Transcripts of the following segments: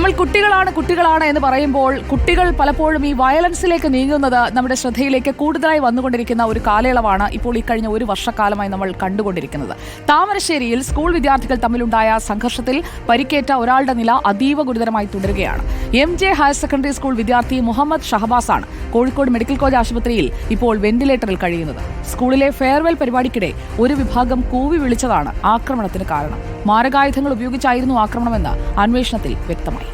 നമ്മൾ കുട്ടികളാണ് കുട്ടികളാണ് എന്ന് പറയുമ്പോൾ കുട്ടികൾ പലപ്പോഴും ഈ വയലൻസിലേക്ക് നീങ്ങുന്നത് നമ്മുടെ ശ്രദ്ധയിലേക്ക് കൂടുതലായി വന്നുകൊണ്ടിരിക്കുന്ന ഒരു കാലയളവാണ് ഇപ്പോൾ ഈ കഴിഞ്ഞ ഒരു വർഷക്കാലമായി നമ്മൾ കണ്ടുകൊണ്ടിരിക്കുന്നത്. താമരശ്ശേരിയിൽ സ്കൂൾ വിദ്യാർത്ഥികൾ തമ്മിലുണ്ടായ സംഘർഷത്തിൽ പരിക്കേറ്റ ഒരാളുടെ നില അതീവ ഗുരുതരമായി തുടരുകയാണ്. M J higher secondary school വിദ്യാർത്ഥി മുഹമ്മദ് ഷഹബാസാണ് കോഴിക്കോട് മെഡിക്കൽ കോളേജ് ആശുപത്രിയിൽ ഇപ്പോൾ വെന്റിലേറ്ററിൽ കഴിയുന്നത്. സ്കൂളിലെ ഫെയർവെൽ പരിപാടിക്കിടെ ഒരു വിഭാഗം കൂവി വിളിച്ചതാണ് ആക്രമണത്തിന് കാരണം. മാരകായുധങ്ങൾ ഉപയോഗിച്ചായിരുന്നു ആക്രമണമെന്ന് അന്വേഷണത്തിൽ വ്യക്തമായി.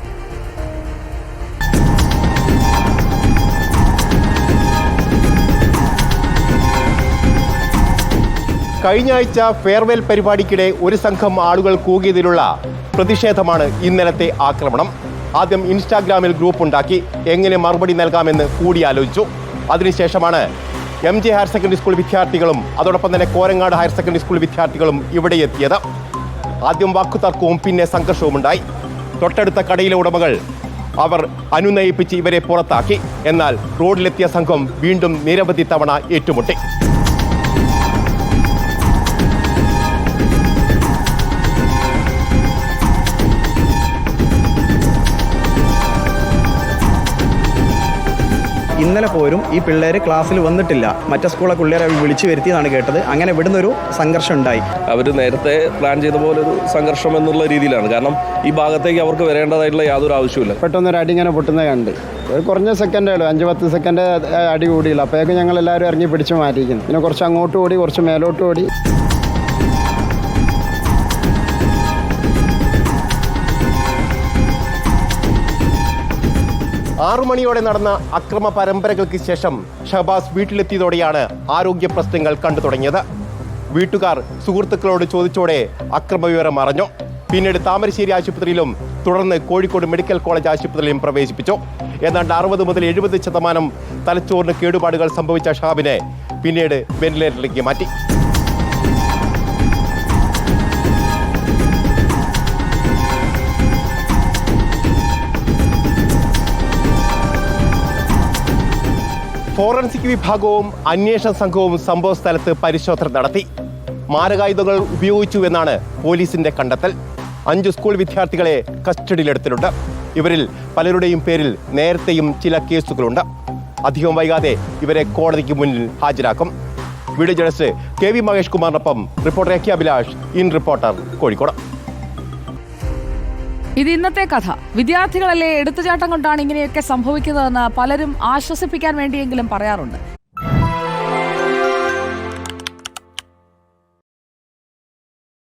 കഴിഞ്ഞ ആഴ്ച ഫെയർവെൽ പരിപാടിക്കിടെ ഒരു സംഘം ആളുകൾ കൂകിയതിലുള്ള പ്രതിഷേധമാണ് ഇന്നലത്തെ ആക്രമണം. ആദ്യം ഇൻസ്റ്റാഗ്രാമിൽ ഗ്രൂപ്പ് ഉണ്ടാക്കി എങ്ങനെ മറുപടി നൽകാമെന്ന് കൂടിയാലോചിച്ചു. അതിനുശേഷമാണ് M J higher secondary school വിദ്യാർത്ഥികളും അതോടൊപ്പം തന്നെ കോരങ്ങാട് ഹയർ സെക്കൻഡറി സ്കൂൾ വിദ്യാർത്ഥികളും ഇവിടെ എത്തിയത്. ആദ്യം വാക്കുതർക്കവും പിന്നെ സംഘർഷവും ഉണ്ടായി. തൊട്ടടുത്ത കടയിലെ ഉടമകൾ അവർ അനുനയിപ്പിച്ച് ഇവരെ പുറത്താക്കി. എന്നാൽ റോഡിലെത്തിയ സംഘം വീണ്ടും നിരവധി തവണ ഏറ്റുമുട്ടി. ഇന്നലെ പോലും ഈ പിള്ളേർ ക്ലാസ്സിൽ വന്നിട്ടില്ല. മറ്റേ സ്കൂളിലെ പിള്ളേരെ വിളിച്ചു വരുത്തിയതാണ് കേട്ടത്. അങ്ങനെ ഇവിടുന്ന് ഒരു സംഘർഷം ഉണ്ടായി. അവർ നേരത്തെ പ്ലാൻ ചെയ്ത പോലെ ഒരു സംഘർഷം എന്നുള്ള രീതിയിലാണ്. കാരണം ഈ ഭാഗത്തേക്ക് അവർക്ക് വരേണ്ടതായിട്ടുള്ള യാതൊരു ആവശ്യമില്ല പെട്ടെന്നൊരു അടി ഇങ്ങനെ പൊട്ടുന്നത് കണ്ട്. ഒരു കുറഞ്ഞ സെക്കൻഡേ ഉള്ളൂ. അഞ്ച് പത്ത് സെക്കൻഡ് അടി കൂടിയില്ല അപ്പോഴേക്കും ഞങ്ങൾ എല്ലാവരും ഇറങ്ങി പിടിച്ചു മാറ്റിയിരിക്കുന്നു. പിന്നെ കുറച്ച് അങ്ങോട്ട് ഓടി കുറച്ച് മേലോട്ട് ഓടി. ആറു മണിയോടെ നടന്ന അക്രമ പരമ്പരകൾക്ക് ശേഷം ഷഹബാസ് വീട്ടിലെത്തിയതോടെയാണ് ആരോഗ്യ പ്രശ്നങ്ങൾ കണ്ടു തുടങ്ങിയത്. വീട്ടുകാർ സുഹൃത്തുക്കളോട് ചോദിച്ചോടെ അക്രമ വിവരം അറിഞ്ഞു. പിന്നീട് താമരശ്ശേരി ആശുപത്രിയിലും തുടർന്ന് കോഴിക്കോട് മെഡിക്കൽ കോളേജ് ആശുപത്രിയിലും പ്രവേശിപ്പിച്ചു. ഏതാണ്ട് അറുപത് മുതൽ എഴുപത് ശതമാനം തലച്ചോറിന് കേടുപാടുകൾ സംഭവിച്ച ഷാബിനെ പിന്നീട് വെന്റിലേറ്ററിലേക്ക് മാറ്റി. ഫോറൻസിക് വിഭാഗവും അന്വേഷണ സംഘവും സംഭവ സ്ഥലത്ത് പരിശോധന നടത്തി. മാരകായുധങ്ങൾ ഉപയോഗിച്ചു എന്നാണ് പോലീസിന്റെ കണ്ടെത്തൽ. അഞ്ച് സ്കൂൾ വിദ്യാർത്ഥികളെ കസ്റ്റഡിയിലെടുത്തിട്ടുണ്ട്. ഇവരിൽ പലരുടെയും പേരിൽ നേരത്തെയും ചില കേസുകളുണ്ട്. അധികം വൈകാതെ ഇവരെ കോടതിക്ക് മുന്നിൽ ഹാജരാക്കും. Video journalist K V Mahesh കുമാറിനൊപ്പം reporter A K Abhilash in reporter Kozhikode. ഇത് ഇന്നത്തെ കഥ. വിദ്യാർത്ഥികളല്ലേ എടുത്തുചാട്ടം കൊണ്ടാണ് ഇങ്ങനെയൊക്കെ സംഭവിക്കുന്നതെന്ന് പലരും ആശ്വസിപ്പിക്കാൻ വേണ്ടിയെങ്കിലും പറയാറുണ്ട്.